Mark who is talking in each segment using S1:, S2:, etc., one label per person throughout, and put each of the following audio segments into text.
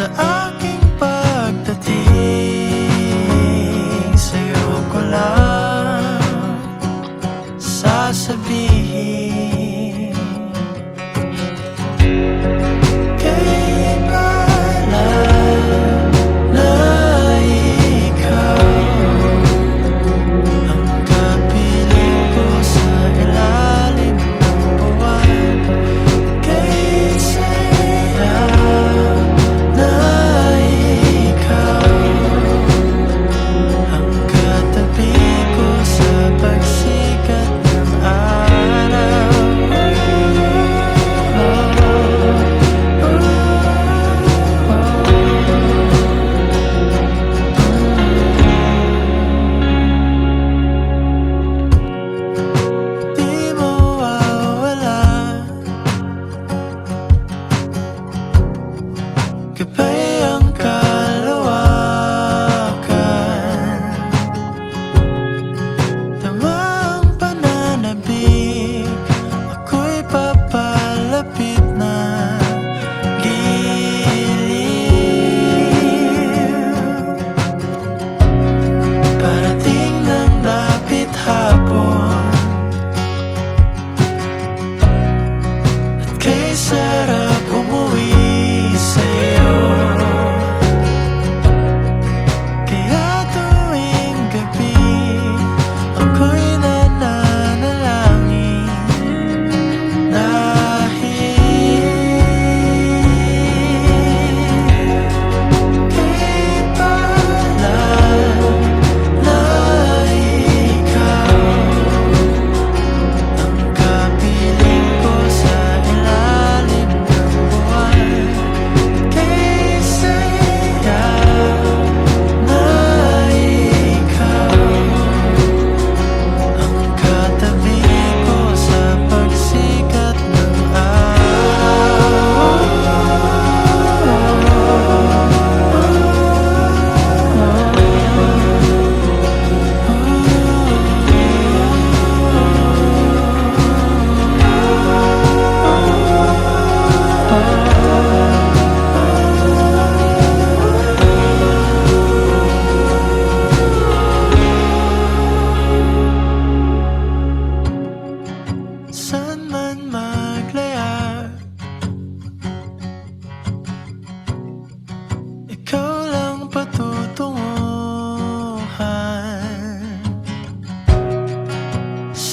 S1: sa aking pagdating. Sa'yo ko lang sasabihin.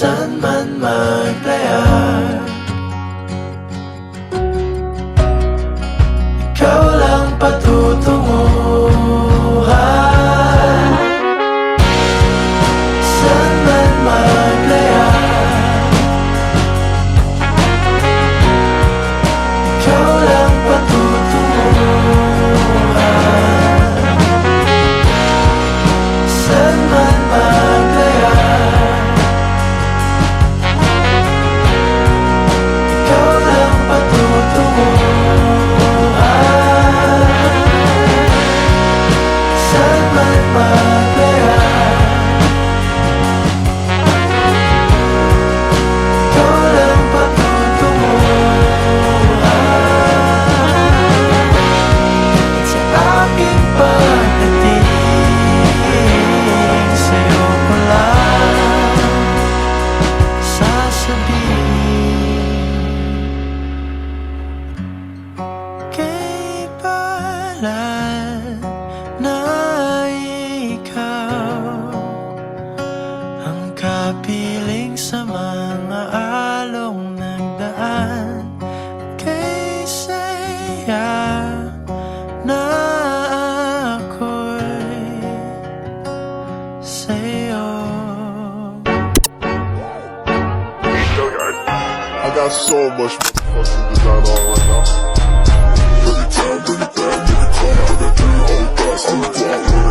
S1: San man maglaya Napiling sa mga along nagdaan. At kay saya na ako'y sa'yo.
S2: I got so much motherfucking design on right now. Bring it down, bring it down, bring it down, bring it down, all